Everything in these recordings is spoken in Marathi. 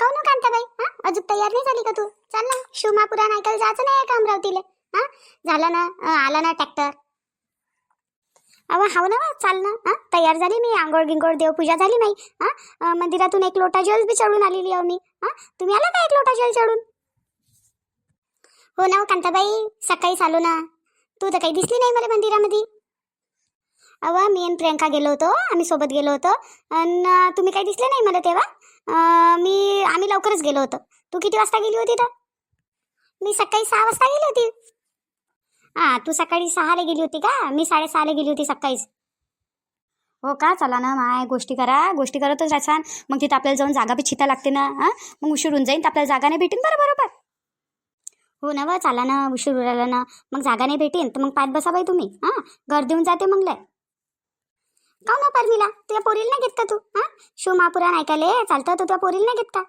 काऊन हो कांताबाई? हा? अजून तयार नाही झाली का तू? चाल ना शिवमापुराण ऐकायला जायचं नाही का अमरावतीला? हा? झालं ना आला ना ट्रॅक्टर अव हाव ना चाल ना हा? तयार झाली मी आंघोळ गिंगोळ देवपूजा झाली नाही हा? मंदिरातून एक लोटा जल बी चढून आलेली आहो मी हा? तुम्ही आला का एक लोटा जल चढून? हो ना हो, कांताबाई सकाळीच आलो ना. तू तर काही दिसली नाही मला मंदिरामध्ये. अव मी आणि प्रियंका गेलो होतो आम्ही सोबत गेलो होतो. आणि तुम्ही काही दिसले नाही मला तेव्हा? मी आम्ही लवकरच गेलो होतो. तू किती वाजता गेली होती तर? मी सकाळी सहा वाजता गेली होती. हा तू सकाळी सहाला गेली होती का? मी साडेसहाला गेली होती सकाळीच. हो का? चला ना माय गोष्टी करा. गोष्टी करतच छान. मग तिथं आपल्याला जाऊन जागा बी छिता लागते ना हां? मग उशीर होऊन जाईन तर आपल्याला जागा नाही भेटेन बरं बरोबर? हो ना व चाला ना उशीर उरायला ना. मग जागा नाही भेटेन तर मग पाच बसा बाई तुम्ही हां? घर देऊन जाते मग लय. का ना परमिला? तुझ्या पोरीला नाही घेत का तू? हां? शिव महापुराण ऐकायला? चालतं तर तुझ्या पोरीला नाही घेत का?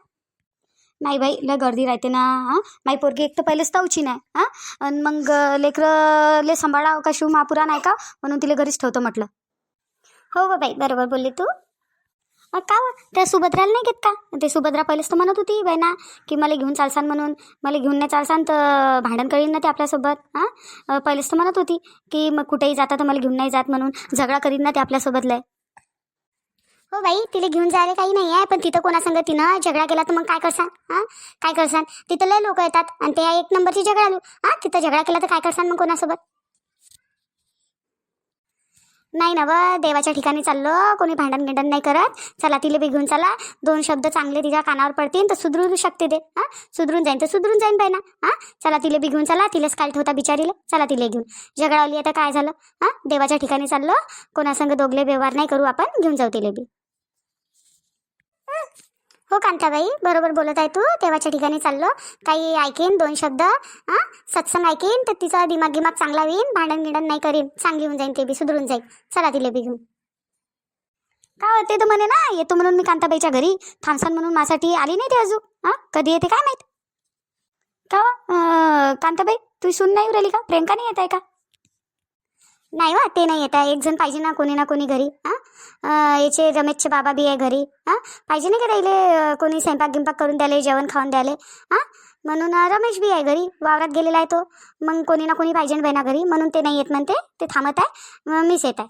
नाही बाई लय गर्दी राहते ना हां? माई पोरगी एक तर पहिलेच तावची नाही हां? आणि मग लेकरं ले सांभाळा का शिव महापुराण ऐका म्हणून तिला घरीच ठेवतो म्हटलं. हो बाई बरोबर बोलली तू. का हो? त्या सुभद्राला नाही घेत का? ते सुभद्रा पहिलेच तर म्हणत होती बहिणा की मला घेऊन चालसान म्हणून. मला घेऊन नाही चालसान तर भांडण करीन ना ते आपल्यासोबत. हां पहिलेच तर म्हणत होती की मग कुठेही जाता तर मला घेऊन नाही जात म्हणून. झगडा करीन ना ते आपल्यासोबत लय. हो बाई तिला घेऊन जायला काही नाही आहे पण तिथं कोणासंग तिनं झगडा केला तर मग काय करसान? हां काय करसान? तिथं लय लोक येतात आणि ते एक नंबरची झगडा हां तिथं झगडा केला तर काय करसान मग कोणासोबत? नाही ना व देवाच्या ठिकाणी चाललो कोणी भांडण गिंडण नाही करत. चला तिला बी घेऊन चला. दोन शब्द चांगले तिच्या कानावर पडतील तर सुधरू शकते ते. हां? सुधरून जाईन तर सुधरून जाईन बाई ना. हां? चला तिला बी घेऊन चला. तिलाच काल ठेवता बिचारीला. चला तिला घेऊन. झगडावली आता काय झालं? हां? देवाच्या ठिकाणी चाललो. कोणासंग दोघले व्यवहार नाही करू आपण घेऊन जाऊ तिला बी. हो कांताबाई बरोबर बोलत आहे तू. तेव्हाच्या ठिकाणी चाललो. काही ऐकेन दोन शब्द. हां? सत्संग ऐकीन तर तिचा दिमाग गिमाग चांगला होईन. भांडण गिंडण नाही करीन. चांगली होऊन जाईन ते बी सुधरून जाईल. चला तिला बी घेऊन. काय होते तर म्हणे ना? येतो म्हणून मी कांताबाईच्या घरी. थांबसान म्हणून माझ्यासाठी आली नाही ते अजून. हां? कधी येते काय माहीत? का हो? कांताबाई तू सून नाही राहिली का? प्रियंका नाही येत आहे का? नाही वा ते नाही येत आहे एक जण पाहिजे ना कोणी ना कोणी घरी. हां? याचे रमेशचे बाबा बी आहे घरी. हां? पाहिजे नाही का राहिले कोणी स्वयंपाक गिंपाक करून द्यायले जेवण खाऊन द्यायले? हां? म्हणून रमेश बी आहे घरी. वावरात गेलेला आहे तो. मग कोणी ना कोणी पाहिजे बहिणा घरी. म्हणून ते नाही येत म्हणते. ते थांबत आहे. मग मीच येत आहे.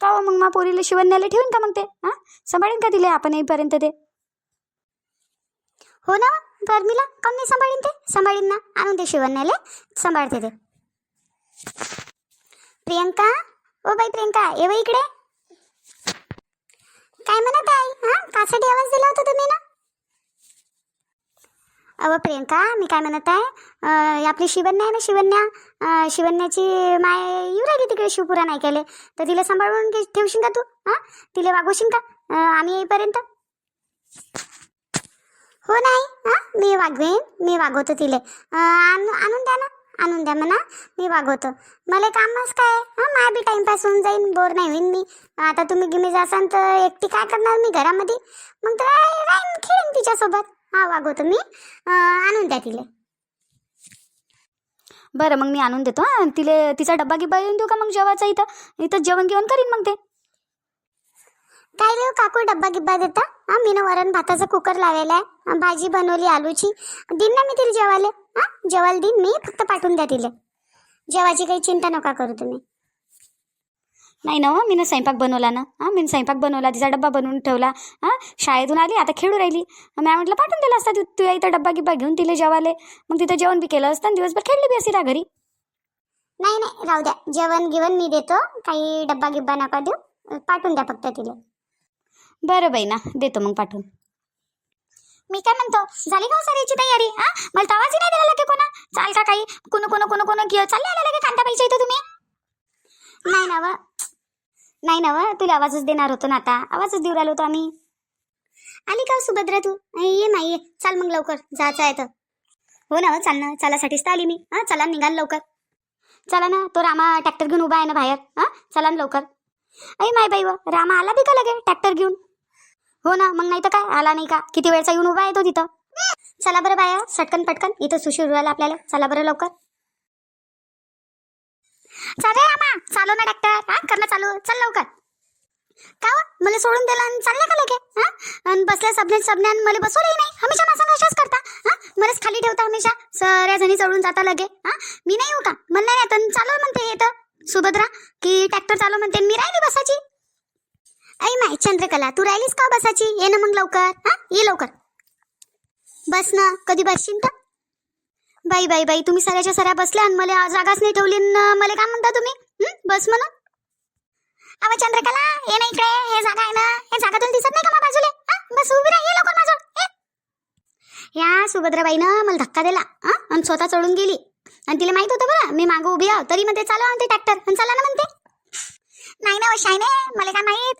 का मग मग मा पोरीला शिवण्याला ठेवून का मग ते? हां? सांभाळीन का तिला आपण येईपर्यंत ते? हो ना परमीला. कमी सांभाळीन ते. सांभाळीन ना. आणून दे न्यायला. सांभाळते ते. प्रियंका? ओ बाई प्रियंका ये बाई इकडे. काय म्हणत आहे? हा कासाठी आवाज दिला होता तुम्ही ना? अव प्रियंका मी काय म्हणत आहे? आपली शिवन्या आहे ना शिवन्या शिवन्याची माय येऊ राहिली तिकडे नाही केले तर तिला सांभाळून ठेवशील का तू? हां? तिला वागवशील का? आम्ही येईपर्यंत? हो नाही. हां? मी वागवेन. मी वागवतो तिला. आणून द्या ना. आणून द्या म्हणा मी वागवतो. मला कामच काय? हां माय बी टाईमपास होऊन जाईन बोर नाही होईन मी. आता तुम्ही गिमी जासान तर एकटी काय करणार मी घरामध्ये? मग तर राहीन खेळीन तिच्यासोबत. हा वागवतो मी. आणून द्या तिले. बरं मग मी आणून देतो हां. तिले तिचा डब्बा गिब्बा येऊन देऊ का मग जेवायचा इथं? इथं जेवण घेऊन करीन मग ते. काय रे हो काकू डब्बा गिब्बा देता? हा मी वरण भाताचा कुकर लावलेला आहे भाजी बनवली आलूची. दिन ना मी तिला जेवायला? हा? जेवायला दिन मी फक्त पाठवून द्या तिला. जेवायची काही चिंता नका करू तुम्ही. नाही ना मी स्वयंपाक बनवला ना. हां मी स्वयंपाक बनवला तिचा डब्बा बनवून ठेवला. हां शाळेतून आली आता खेळू राहिली. मॅ म्हटलं पाठवून दिला असता तू तुझ्या इथं डब्बा गिब्बा घेऊन तिला जेवाले मग तिथं जेवण बी केलं असतं आणि दिवसभर खेळली बी असे रा घरी. नाही नाही राहू द्या. जेवण गिवण मी देतो. काही डब्बा गिब्बा नका देऊ. पाठवून द्या फक्त तिला. बरं बाई ना देतो मग पाठवून. मी काय म्हणतो? झाली का हो सरीची तयारी हा? मला तवाच नाही दिला लागे कोणा? चाल का काही? कोण कोण कोण कोण घेऊ चालले आले लागे कांताबाईच्या इथं तुम्ही? नाही ना व. नाही ना व. तुला आवाजच देणार होतो ना आता. आवाजच देऊ राहिलो होतो आम्ही. आली का हो सुभद्रा तू? ये नाही ये. चाल मग लवकर. जायचं आहे तर. हो ना हो चाल ना. चालासाठीच तर आली मी. हा चला निघाल लवकर. चला ना. तो रामा ट्रॅक्टर घेऊन उभा आहे ना बाहेर. हा चला ना लवकर. अय माय बाई व. रामा आला बी का लगे? ट्रॅक्टर घेऊन? हो ना मग नाही तर काय? आला नाही का? किती वेळचा येऊन उभा आहे तो तिथं? चला बरं बाया सटकन पटकन. इथं सुशीर उडाला आपल्याला. चला बरं लवकर. चाले रामा चालू ना डॉक्टर हा करणं चालू. चल लवकर. का हो? मला सोडून दिला आणि चालल्या का लगे? हा? आणि बसल्या सबने सबन्यान मला बसवलंही नाही. हमेशा माझा अशाच करता. हा? मलाच खाली ठेवता हमेशा. सऱ्या जणी चढून जाता लगे. हा? मी नाही येऊ का? मला नाही येत. आणि चालव म्हणते येतं सुभद्रा की ट्रॅक्टर चालव म्हणते मी राहिली बसाची आई माय चंद्रकला तू राहिलीस का बसाची? ये ना मग लवकर हा? ये लवकर. बस ना कधी बसशील तर? बाई बाई बाई तुम्ही सऱ्याच्या सऱ्या बसल्या आणि मला जागाच नाही ठेवली न मला काय म्हणता तुम्ही? हं? बस म्हणून अव चंद्रकला ये ना इकडे हे जागा आहे ना हे जागा तुला दिसत नाही का मा बाजूले? हा? बस उभी राही लवकर माझं हे या सुभद्राबाईनं मला धक्का दिला हा? आणि स्वतः चढून गेली. आणि तिला माहीत होतं बरं मी मागं उभी आहो तरी म्हणते चालू आणते ट्रॅक्टर आणि चला ना म्हणते नाही ना हो, वशाय नाही मला काय माहीत?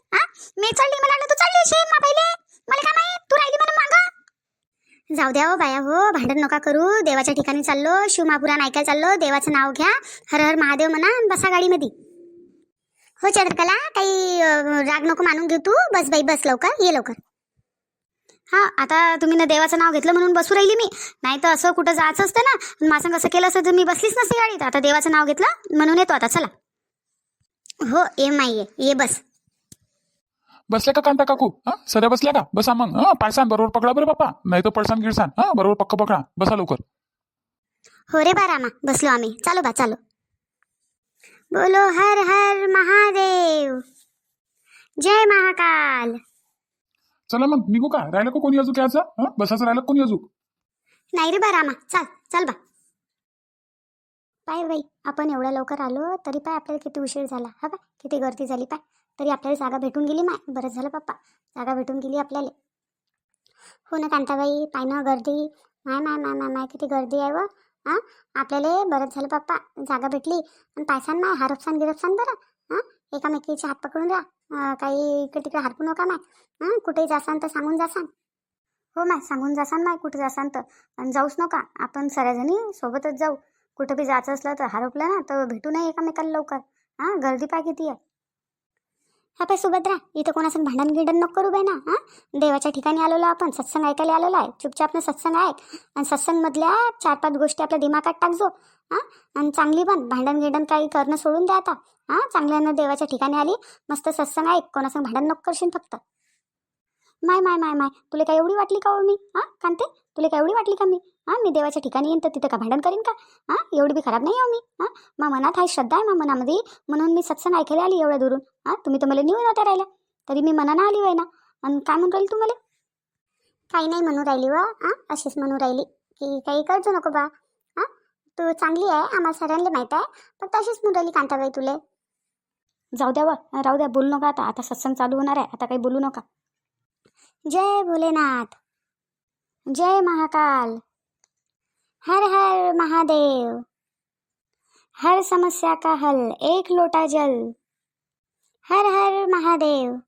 मी चढली मला तू चढली शेम मा पहिले. मला काय माहीत? तू राहिली म्हणून मागं. जाऊ द्या हो बाया हो भांडण नका करू. देवाच्या ठिकाणी चाललो शिवमापुराण ऐकायला चाललो. देवाचं नाव घ्या. हर हर महादेव म्हणा बसा गाडीमध्ये. हो चंद्रकला काही राग नको मानून घेऊ तू. बस बाई बस लवकर ये लवकर. हा आता तुम्ही ना देवाचं नाव घेतलं म्हणून बसू राहिली मी. नाही तर असं कुठं जायचं असतं ना? माझं कसं केलं असतं तर मी बसलीच नसते गाडीत. आता देवाचं नाव घेतलं म्हणून येतो आता. चला. हो ये माई ये ये बस. बसल्या का कांता काकू? हा? सध्या बसल्या का? बसा मग. हा पायसान बरोबर पकडा बरं बाप्पा. नाही तर पडसान गिडसान हा बरोबर पक्क पकडा. बसा लवकर. हो रे बारामा. बसलो आम्ही. चालो बा चालो. बोलो हर हर महादेव. जय महाकाल. चला मग निघू का? राहिलं का कोणी अजून याचं हा? बसाचं राहिलं का कोणी अजून? नाही रे बा रामा चाल चाल बा. पाय बाई आपण एवढ्या लवकर आलो तरी पाय आपल्याला किती उशीर झाला. हा बाय किती गर्दी झाली पाय. तरी आपल्याला जागा भेटून गेली माय. बरं झालं पप्पा. जागा भेटून गेली आपल्याला. हो ना कांताबाई पाय ना गर्दी. माय माय माय माय माय किती गर्दी आहे व. हां? आपल्याला बरंच झालं पप्पा. जागा भेटली. आणि पायसान माय हरपसान गिरपसान बरं. हां? एकामेकीचे हात पकडून द्या काही इकडे तिकडे हरपू नका माय? हां? कुठेही जासान तर सांगून जासान. हो माय सांगून जासान माय कुठे जासान तर. आणि जाऊच नका. आपण सगळ्याजणी सोबतच जाऊ. कुठं बी जायचं असलं तर हरपलं ना तर भेटू नये एकामेकाला लवकर. हां? गर्दी पाय किती आहे. हा सुभद्रा इथं कोणाचं भांडण गिंडण नको करू बाई ना हां? देवाच्या ठिकाणी आलेलो आपण सत्संग ऐकायला आलेलो आहे. चुपचाप सत्संग ऐक. आणि सत्संगमधल्या चार पाच गोष्टी आपल्या दिमागात टाकजो हां? आणि चांगली पण भांडण गिंडण काही करणं सोडून द्या आता हां? चांगल्यानं देवाच्या ठिकाणी आली मस्त सत्संग ऐक. कोणाचं भांडण नको करशील फक्त. माय माय माय माय. तुला काय एवढी वाटली का हो मी? हां? कांते तुला काय एवढी वाटली का मी? हां मी देवाच्या ठिकाणी येईन तर तिथं का भांडण करीन का? हां एवढी बी खराब नाही आहे मी. हां मा मनात आहे श्रद्धा आहे मा मनामध्ये म्हणून मी सत्संग ऐकायला आली एवढ्या दुरून. हां तुम्ही तर मला नेऊन नव्हत्या राहिल्या. तरी मी मनानं आली वय ना आणि काय म्हणून राहिली तू मला? काही नाही म्हणून राहिली वा हां अशीच म्हणून राहिली. की काही करतो नको बा. हां तू चांगली आहे आम्हाला सगळ्यांना माहीत आहे फक्त अशीच म्हणून राहिली कांताबाई तुले. जाऊ द्या व राहू द्या बोलू नका आता. आता सत्संग चालू होणार आहे आता काही बोलू नका. जय भोलेनाथ. जय महाकाल. हर हर महादेव। हर समस्या का हल एक लोटा जल। हर हर महादेव।